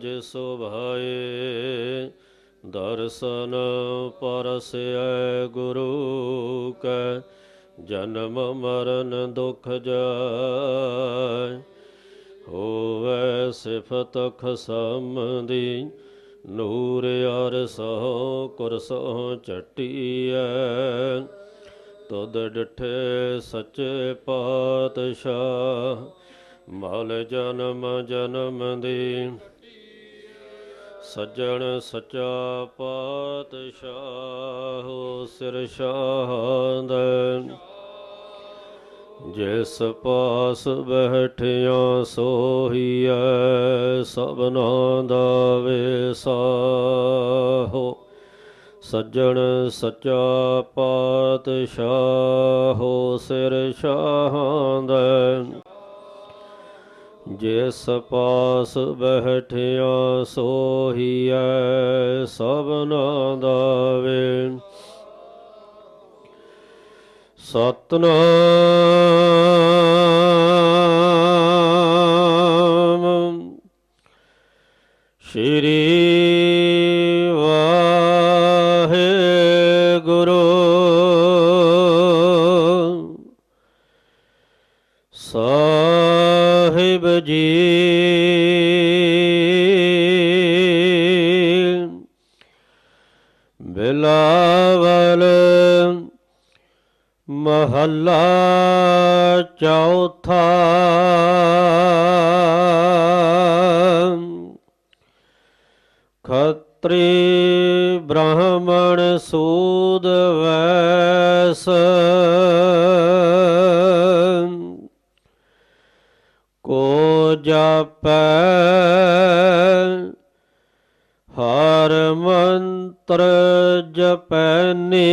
ਜਿਸ ਭਾਏ ਦਰਸ਼ਨ ਪਰਸੈ ਗੁਰੂ ਕੈ, ਜਨਮ ਮਰਨ ਦੁਖ ਜਾਇ ਹੋਵੇ ਸਿਫਤ ਖਸਮ ਦੀ ਨੂਰ ਅਰਸੋ ਕੁਰਸੋ ਚਟੀਐ। ਤੁਧ ਡਿਠੇ ਸੱਚੇ ਪਾਤਸ਼ਾਹ, ਮਲ ਜਨਮ ਜਨਮ ਦੀ। ਸੱਜਣ ਸੱਚਾ ਪਾਤਸ਼ਾਹ ਸਿਰ ਸ਼ਾਹਦ ਜਿਸ ਪਾਸ ਬੈਠਿਆ ਸੋਹੀਐ ਸਭਨਾ ਦਾ ਵੇਸਾਹੋ। ਸੱਜਣ ਸੱਚਾ ਪਾਤਸ਼ਾਹ ਸਿਰ ਸ਼ਾਹਦ ਜਿਸ ਪਾਸ ਬਹਿਠਿਆ ਸੋਹੀਐ ਸਭਨਾ ਦਾ ਸਤਨਾਮ। ਸ਼੍ਰੀ ਬਿਲਾਵਲ ਮਹੱਲਾ ਚੌਥਾ ਖਤਰੀ ਬ੍ਰਾਹਮਣ ਸੂਦ ਵੈਸ ਕੋ ਜਾਪੈ ਹਰ ਮੰਤਰ ਜਪੈਨੀ।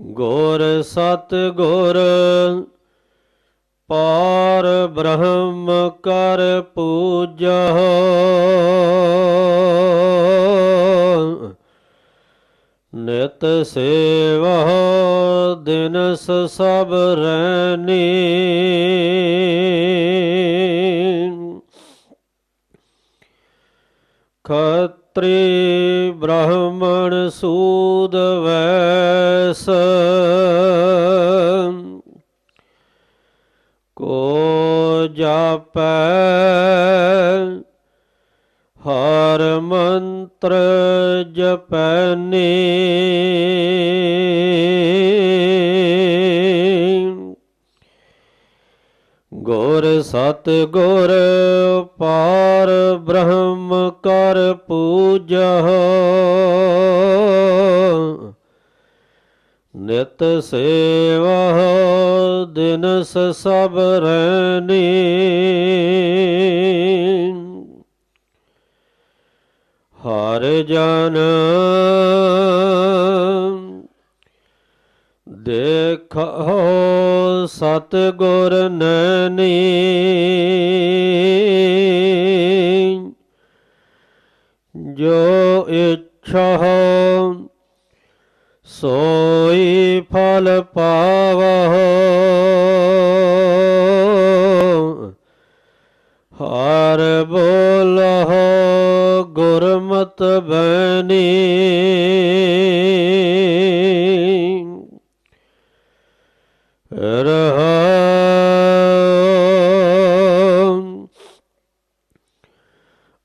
ਗੁਰ ਸਤ ਗੁਰ ਪਾਰ ਬ੍ਰਹਮ ਕਰ ਪੂਜਾ। ਨਿਤ ਸੇਵਾ ਦਿਨਸ ਸਭ ਰੈਨੀ ਖਤਰੀ ਬ੍ਰਾਹਮਣ ਸੂਦ ਵੈਸ। ਕੋ ਜਾਪੈ ਹਰ ਮੰਤਰ ਜਪੈਨੀ ਗੁਰ ਸਤ ਗੁਰ ਪਾਰ ਬ੍ਰਹਮ ਕਰ ਪੂਜਾ ਨਿਤ ਸੇਵਾ ਦਿਨਸ ਸਭ ਰੈਨੀ ਹਰ ਜਨ ਦੇਖੋ ਸਤ ਗੁਰ ਨੈਣੀ ਜੋ ਇੱਛਾ ਸੋਈ ਫਲ ਪਾਵਹੁ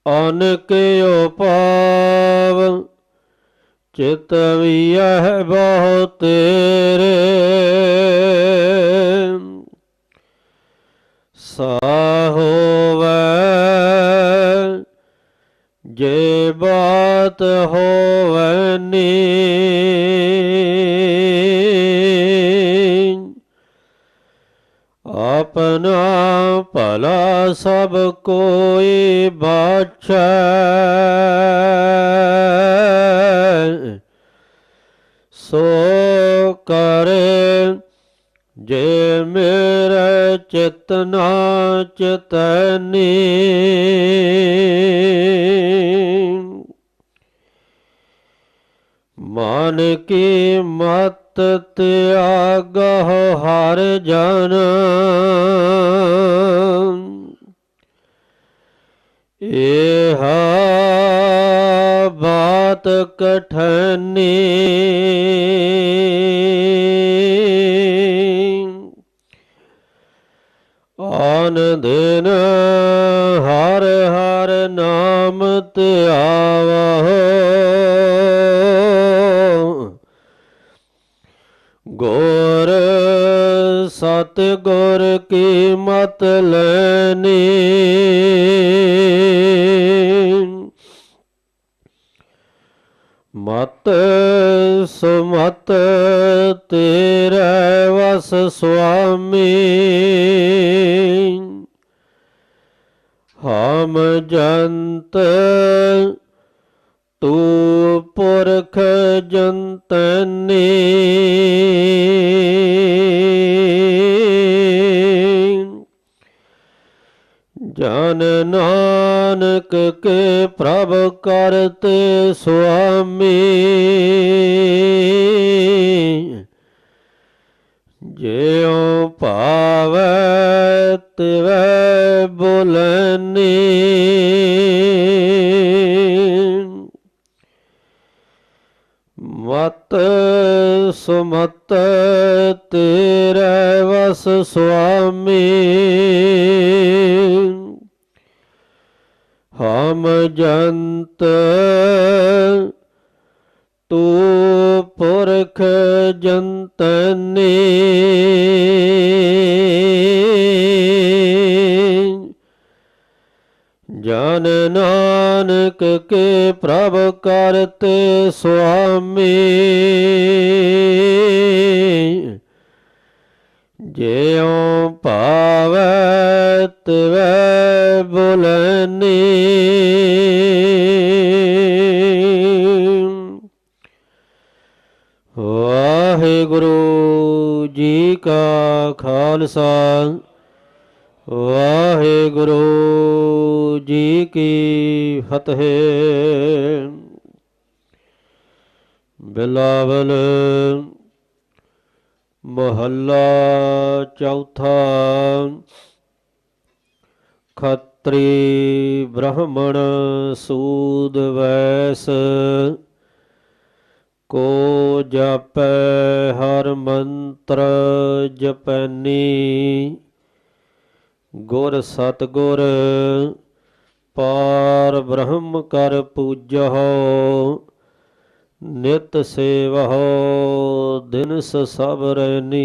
ਅਨਕ ਪਾਵ ਚਿਤ ਵਿਯਹ ਬਹੁ ਤੇਰੇ। ਸਾਹੋਵੈ ਜੇ ਬਾਤ ਹੋਵਨੀ ਆਪਨਾ ਭਲਾ ਸਭ ਕੋਈ ਬਾਛੈ। ਸੋ ਕਰੇ ਜੇ ਮੇਰੇ ਚਿਤਨਾ ਚਤਨੀ। ਮਨ ਕੀ ਮਤ ਤਿਆਗਹੁ ਹਰ ਜਨ। ਇਹ ਬਾਤ ਕਠਨੀ। ਆਨ ਦਿਨ ਹਰ ਹਰ ਨਾਮ ਧਿਆਵਹੁ ਸਤ ਗੁਰ ਕੀ ਮਤ ਲੈਨੀ? ਮਤ ਸੁਮਤ ਤੇਰੇ ਵਸ ਸੁਆਮੀ। ਹਮ ਜੰਤ ਤੂ ਪੁਰਖ ਜੰਤਨੀ। ਜਨ ਨਾਨਕ ਕੇ ਪ੍ਰਭ ਕਰਤੇ ਸੁਆਮੀ। ਜਿਉ ਭਾਵੈ ਤਿਵੈ ਬੋਲਨੀ। ਮਤ ਸੁਮਤ ਤੇਰੇ ਵਸ ਸੁਆਮੀ। ਹਮ ਜੰਤ ਤੂ ਪੁਰਖ ਜੰਤਨੀ ਜਨ ਨਾਨਕ ਕੇ ਪ੍ਰਭ ਕਰਤੇ ਸੁਆਮੀ ਜਿਉ ਭਾਵੈ ਤਿਵੈ ਬੁਲਨੀ। ਵਾਹਿਗੁਰੂ ਜੀ ਕਾ ਖਾਲਸਾ ਵਾਹਿਗੁਰੂ ਜੀ ਕੀ ਫਤਿਹ। ਬਿਲਾਵਲ ਮਹੱਲਾ ਚੌਥਾ, ਖੱਤਰੀ ਬ੍ਰਾਹਮਣ ਸੂਦ ਵੈਸ, ਕੋ ਜਪੈ ਹਰ ਮੰਤਰ ਜਪੈਨੀ, ਗੁਰ ਸਤਗੁਰ ਪਾਰ ਬ੍ਰਹਮ ਕਰ ਪੂਜਹੁ। ਨਿਤ ਸੇਵਹੁ ਦਿਨਸ ਸਭ ਰੈਨੀ